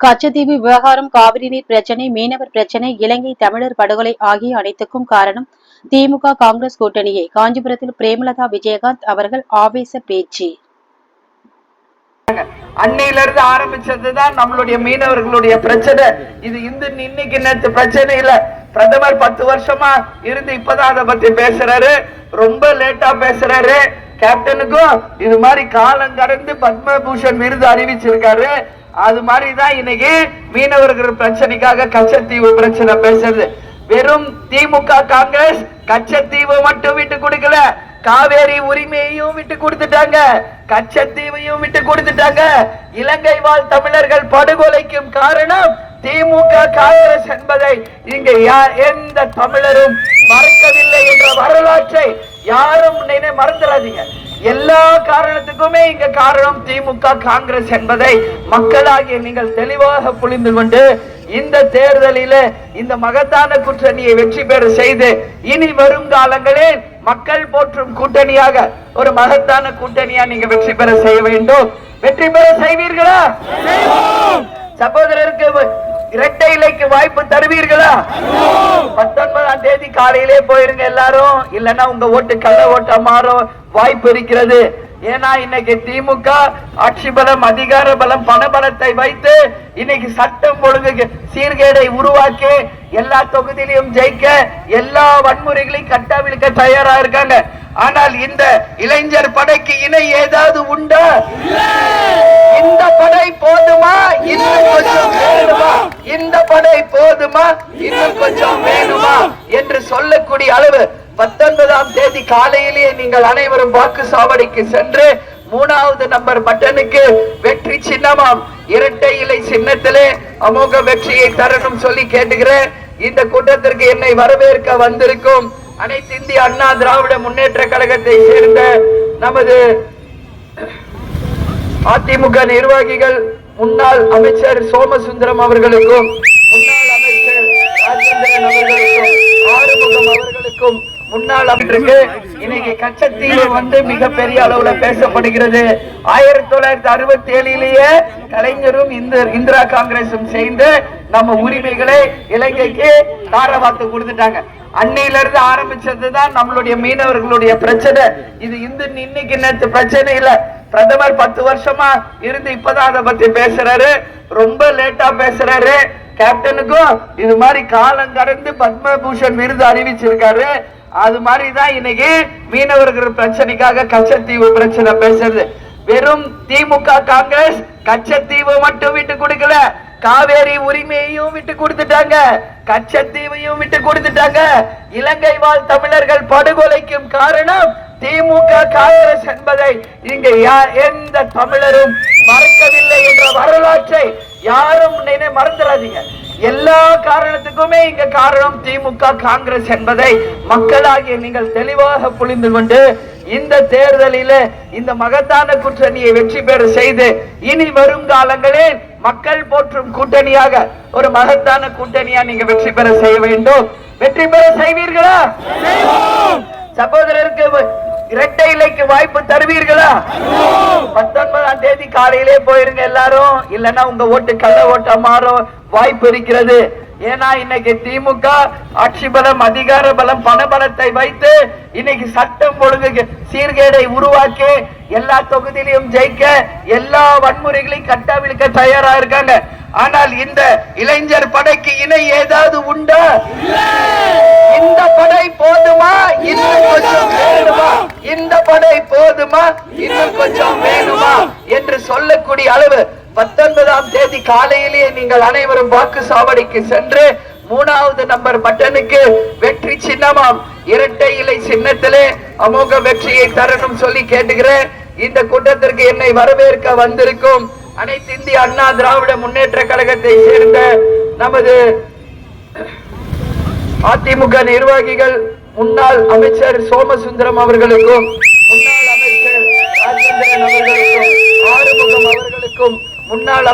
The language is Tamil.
கச்சத்தீவு விவகாரம் காவிரி நீர் பிரச்சனை மீனவர் பிரச்சனை இலங்கை தமிழர் படுகொலை ஆகிய அனைத்துக்கும் காரணம் திமுக காங்கிரஸ் கூட்டணியை. காஞ்சிபுரத்தில் பிரேமலதா விஜயகாந்த் அவர்கள் ஆவேச பேச்சு. அன்னையில இருந்து ஆரம்பிச்சதுதான் நம்மளுடைய மீனவர்களுடைய பிரச்சனை. இது இந்த இன்னைக்கு நேற்று பிரச்சனை இல்ல பிரதமர் பத்து வருஷமா இருந்து இப்பதான் அதை பத்தி பேசுறாரு. ரொம்ப லேட்டா பேசுறாரு. கேப்டனுக்கும் இது மாதிரி காலம் கடந்து பத்மபூஷன் விருது அறிவிச்சிருக்காரு. அது மாதிரி தான் இன்னைக்கு மீனவர்கள் பிரச்சனைக்காக கச்சத்தீவு பிரச்சனை பேசுறது வெறும் திமுக காங்கிரஸ் கச்சத்தீவு மட்டும் விட்டு கொடுக்கல. காவேரி உரிமையையும் விட்டு கொடுத்துட்டாங்க. கச்சத்தீவையும் விட்டு கொடுத்துட்டாங்க. இலங்கை வாழ் தமிழர்கள் படுகொலைக்கும் காரணம் திமுக காங்கிரஸ் என்பதை இங்க யா- எந்த தமிழரும் மறக்கவில்லை என்ற வரலாற்றை யாரும் நினை மறந்துடாதீங்க. எல்லா காரணத்துக்குமே இங்க காரணம் திமுக காங்கிரஸ் என்பதை மக்களாகிய நீங்கள் தெளிவாக புரிந்து கொண்டு இந்த தேர்தலில இந்த மகத்தான கூட்டணியை வெற்றி பெற செய்து இனி வரும் காலங்களில் மக்கள் போற்றும் கூட்டணியாக ஒரு மகத்தான கூட்டணியா நீங்க வெற்றி பெற செய்ய வேண்டும். வெற்றி பெற செய்வீர்களா? சகோதரருக்கு இரட்டை இலைக்கு வாய்ப்பு தருவீர்களா? பத்தொன்பதாம் தேதி காலையிலே போயிருங்க எல்லாரும். இல்லன்னா உங்க ஓட்டு கள்ள ஓட்டா மாறும் வாய்ப்பு இருக்கிறது. ஏன்னா இன்னைக்கு திமுக ஆட்சி பலம் அதிகார பலம் பண பலத்தை வைத்து இன்னைக்கு சட்டம் ஒழுங்கு சீர்கேடை உருவாக்கி எல்லா தொகுதியிலையும் ஜெயிக்க எல்லா வன்முறைகளையும் கட்டாவிழுக்க தயாரா இருக்காங்க. ஆனால் இந்த இளைஞர் படைக்கு இணை ஏதாவது உண்டா இந்த படை போதுமா இன்னும் கொஞ்சம் வேணுமா இந்த படை போதுமா? இன்னும் கொஞ்சம் வேணுமா? என்று சொல்லக்கூடிய அளவு பத்தொன்பதாம் தேதி காலையிலேயே நீங்கள் அனைவரும் வாக்கு சாவடிக்கு சென்று மூணாவது நம்பர் பட்டனுக்கு வெற்றி சின்னமாம். இரட்டை இலை சின்னத்திலே அமோக வெற்றியை தரணும் சொல்லி கேட்டுக்கிறேன். இந்த கூட்டத்திற்கு என்னை வரவேற்க வந்திருக்கும் அனைத்து இந்திய அண்ணா திராவிட முன்னேற்ற கழகத்தை சேர்ந்த நமது அதிமுக நிர்வாகிகள் முன்னாள் அமைச்சர் சோமசுந்தரம் அவர்களுக்கும் ராஜேந்திரன் அவர்களுக்கும் ஆறுமுகம் அவர்களுக்கும் முன்னாள் அமைச்சருக்கு இன்னைக்கு கச்சத்தீவு வந்து மிகப்பெரிய அளவுல பேசப்படுகிறது. ஆயிரத்தி தொள்ளாயிரத்தி அறுபத்தி ஏழிலேயே கலைஞரும் இந்த இந்திரா காங்கிரசும் சேர்ந்து நம்ம உரிமைகளை இலங்கைக்கு தாரவாத்து கொடுத்துட்டாங்க. அன்னையில இருந்து ஆரம்பிச்சதுதான் நம்மளுடைய மீனவர்களுடைய பிரச்சனை. இது இந்த இன்னைக்கு நேற்று பிரச்சனை இல்ல. பிரதமர் பத்து வருஷமா இருந்து இப்பதான் அதை பத்தி பேசுறாரு. ரொம்ப லேட்டா பேசுறாரு. கேப்டனுக்கும் இது மாதிரி காலம் கடந்து பத்மபூஷன் விருது அறிவிச்சிருக்காரு. அது மாதிரி தான் இன்னைக்கு மீனவர்கள் பிரச்சனைக்காக கச்சத்தீவு பிரச்சனை பேசுறது. வெறும் திமுக காங்கிரஸ் கச்சத்தீவு மட்டும் விட்டு கொடுக்கல. காவேரி உரிமையையும் விட்டு கொடுத்துட்டாங்க. கச்சத்தீவையும் விட்டு கொடுத்துட்டாங்க. இலங்கை வாழ் தமிழர்கள் படுகொலைக்கும் காரணம் திமுக காங்கிரஸ் என்பதை இங்க யா- எந்த தமிழரும் மறக்கவில்லை என்ற வரலாற்றை யாரும் நினை மறந்துடாதீங்க. எல்லா காரணத்துக்குமே இங்க காரணம் திமுக காங்கிரஸ் என்பதை மக்களாகிய நீங்கள் தெளிவாக புரிந்து கொண்டு இந்த தேர்தலில இந்த மகத்தான கூட்டணியை வெற்றி பெற செய்து இனி வரும் காலங்களில் மக்கள் போற்றும் கூட்டணியாக ஒரு மகத்தான கூட்டணியா நீங்க வெற்றி பெற செய்ய வேண்டும். வெற்றி பெற செய்வீர்களா? சகோதரருக்கு இரட்டை இலைக்கு வாய்ப்பு தருவீர்களா? பத்தொன்பதாம் தேதி காலையிலே போயிருங்க எல்லாரும். இல்லன்னா உங்க ஓட்டு கள்ள ஓட்டா மாறும் வாய்ப்பு இருக்கிறது. ஏன்னா இன்னைக்கு திமுக ஆட்சி பலம் அதிகார பலம் பண பலத்தை வைத்து இன்னைக்கு சட்டம் ஒழுங்கு சீர்கேடை உருவாக்கி எல்லா தொகுதியிலையும் ஜெயிக்க எல்லா வன்முறைகளையும் கட்டாவிழுக்க தயாரா இருக்காங்க. ஆனால் இந்த இளைஞர் படைக்கு இணை ஏதாவது உண்டா இந்த படை போதுமா இன்னும் கொஞ்சம் வேணுமா இந்த படை போதுமா? இன்னும் கொஞ்சம் வேணுமா? என்று சொல்லக்கூடிய அளவு பத்தொன்பதாம் தேதி காலையிலேயே நீங்கள் அனைவரும் வாக்கு சாவடிக்கு சென்று மூணாவது நம்பர் பட்டனுக்கு வெற்றி சின்னமாம். இரட்டை இலை சின்னத்திலே அமோக வெற்றியை தரணும் சொல்லி கேட்டுகிறேன் இந்த கூட்டத்திற்கு என்னை வரவேற்க வந்திருக்கும் அனைத்து இந்திய அண்ணா திராவிட முன்னேற்ற கழகத்தை சேர்ந்த நமது அதிமுக நிர்வாகிகள் முன்னாள் அமைச்சர் சோமசுந்தரம் அவர்களுக்கும் முன்னாள் அமைச்சர் ராஜேந்திரன் அவர்களுக்கும் ஆறுமுகம் அவர்களுக்கும் முன்னாள்